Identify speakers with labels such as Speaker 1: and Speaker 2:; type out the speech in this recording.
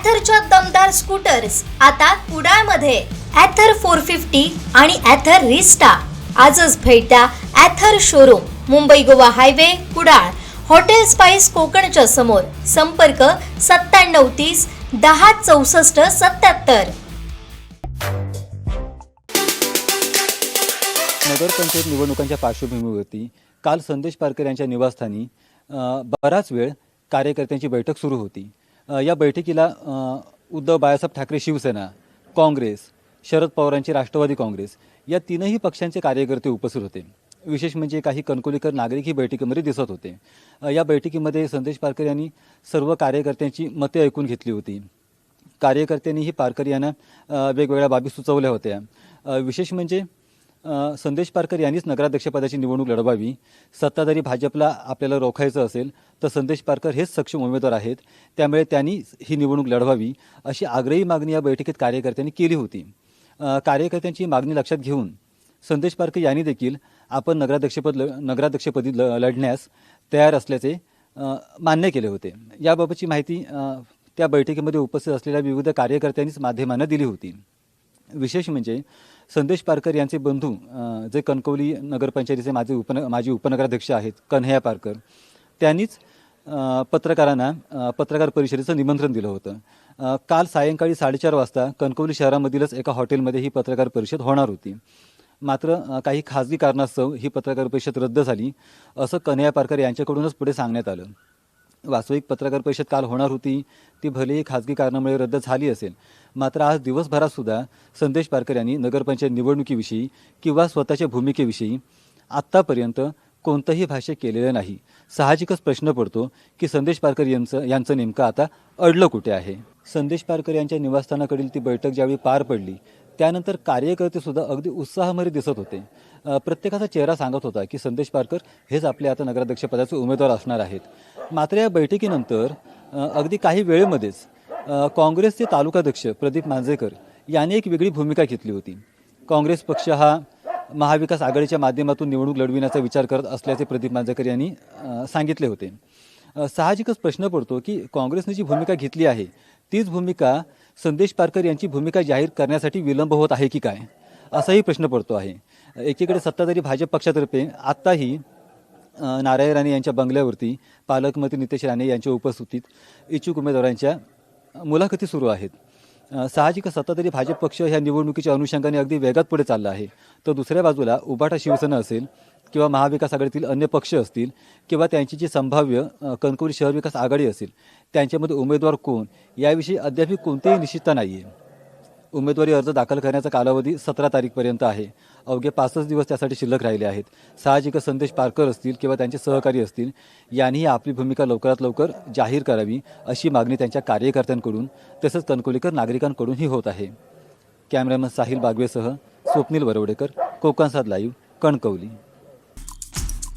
Speaker 1: ॲथरच्या दमदार स्कूटर्स आता कुडाळमध्ये. ॲथर फोर फिफ्टी आणि ॲथर रिस्टा आजच भेट द्या Ather showroom Mumbai Goa highway Kudal. Hotel spice कोकणच्या समोर. संपर्क सत्त्याण्णव तीस दहा चौसष्ट सत्याहत्तर
Speaker 2: नगरपंचायत निवडणुकांच्या पार्श्वभूमीवरती काल संदेश पारकर यांच्या निवासस्थानी अ, बराच वेळ कार्यकर्त्यांची बैठक सुरू होती. या बैठकीला उद्धव बाळासाहेब ठाकरे शिवसेना काँग्रेस शरद पवारांची राष्ट्रवादी काँग्रेस या तीनही पक्षांचे कार्यकर्ते उपस्थित होते. विशेष म्हणजे काही कणकोलीकर नागरिक ही बैठकीमध्ये दिसत होते. या बैठकीमध्ये संदेश पारकर यांनी सर्व कार्यकर्त्यांची मते ऐकून घेतली होती. कार्यकर्त्यांनीही पारकर यांना वेगवेगळ्या बाबी सुचवल्या होत्या. विशेष म्हणजे संदेश पारकर यांनीच नगराध्यक्षपदाची निवडणूक लढवावी. सत्ताधारी भाजपला आपल्याला रोखायचं असेल तर संदेश पारकर हेच सक्षम उमेदवार आहेत. त्यामुळे त्यांनी ही निवडणूक लढवावी अशी आग्रही मागणी या बैठकीत कार्यकर्त्यांनी केली होती. कार्यकर्त्यांची मागणी लक्षात घेऊन संदेश पारकर यांनी देखील आपण नगराध्यक्षपद ल नगराध्यक्षपदी ल लढण्यास तयार असल्याचे मान्य केले होते. याबाबतची माहिती त्या बैठकीमध्ये उपस्थित असलेल्या विविध कार्यकर्त्यांनीच माध्यमांना दिली होती. विशेष म्हणजे संदेश पारकर यांचे बंधू जे कणकवली नगरपंचायतीचे माझे उपन माजी उपनगराध्यक्ष आहेत कन्हैया पारकर त्यांनीच पत्रकारांना पत्रकार परिषदेचं निमंत्रण दिलं होतं. काल सायंकाळी साडेचार वाजता कणकवली शहरामधीलच एका हॉटेलमध्ये ही पत्रकार परिषद होणार होती. मात्र काही खाजगी कारणास्तव ही पत्रकार परिषद रद्द झाली असं कन्हैया पारकर यांच्याकडूनच पुढे सांगण्यात आलं. वास्तविक पत्रकार परिषद काल होणार होती. ती भलेही खाजगी कारणामुळे रद्द झाली असेल. मात्र आज दिवसभरात सुद्धा संदेश पारकर यांनी नगरपंचायत निवडणुकीविषयी किंवा स्वतःच्या भूमिकेविषयी आत्तापर्यंत कोणतंही भाष्य केलेलं नाही. साहजिकच प्रश्न पडतो की संदेश पारकर यांचं यांचं नेमकं आता अडलं कुठे आहे? संदेश पारकर यांच्या निवासस्थानाकडील ती बैठक ज्यावेळी पार पडली त्यानंतर कार्यकर्तेसुद्धा अगदी उत्साहामध्ये दिसत होते. प्रत्येकाचा चेहरा सांगत होता की संदेश पारकर हेच आपले आता नगराध्यक्षपदाचे उमेदवार असणार आहेत. मात्र या बैठकीनंतर अगदी काही वेळेमध्येच काँग्रेसचे तालुकाध्यक्ष प्रदीप मांजेकर यांनी एक वेगळी भूमिका घेतली होती. काँग्रेस पक्ष हा महाविकास आघाडीच्या माध्यमातून निवडणूक लढविण्याचा विचार करत असल्याचे प्रदीप मांजेकर यांनी सांगितले होते. साहजिकच प्रश्न पडतो की काँग्रेसने जी भूमिका घेतली आहे तीच भूमिका संदेश पारकर यांची भूमिका जाहीर करण्यासाठी विलंब होत आहे की काय? असाही प्रश्न पडतो आहे. एकीकडे सत्ताधारी भाजप पक्षातर्फे आत्ताही नारायण राणे यांच्या बंगल्यावरती पालकमंत्री नितेश राणे यांच्या उपस्थितीत इच्छुक उमेदवारांच्या मुलाखती सुरू आहेत. साहजिकच साहजिक सत्ताधारी भाजप पक्ष ह्या निवडणुकीच्या अनुषंगाने अगदी वेगात पुढे चालला आहे. तर दुसऱ्या बाजूला उबाटा शिवसेना असेल किंवा महाविकास आघाडीतील अन्य पक्ष असतील किंवा त्यांची जी संभाव्य कणकवली शहर विकास आघाडी असेल त्यांच्यामध्ये उमेदवार कोण? याविषयी अद्याप कोणतीही निश्चितता नाही आहे उमेदवारी अर्ज दाखल करण्याचा कालावधी सतरा तारीखपर्यंत आहे. अवघे पाचच दिवस त्यासाठी शिल्लक राहिले आहेत. साहजिक संदेश पारकर असतील किंवा त्यांचे सहकारी असतील यांनीही आपली भूमिका लवकरात लवकर जाहीर करावी अशी मागणी त्यांच्या कार्यकर्त्यांकडून तसंच कणकोलीकर नागरिकांकडूनही होत आहे. कॅमेरामन साहिल बागवेसह स्वप्नील बरवडेकर कोकणसाद लाईव्ह कणकवली.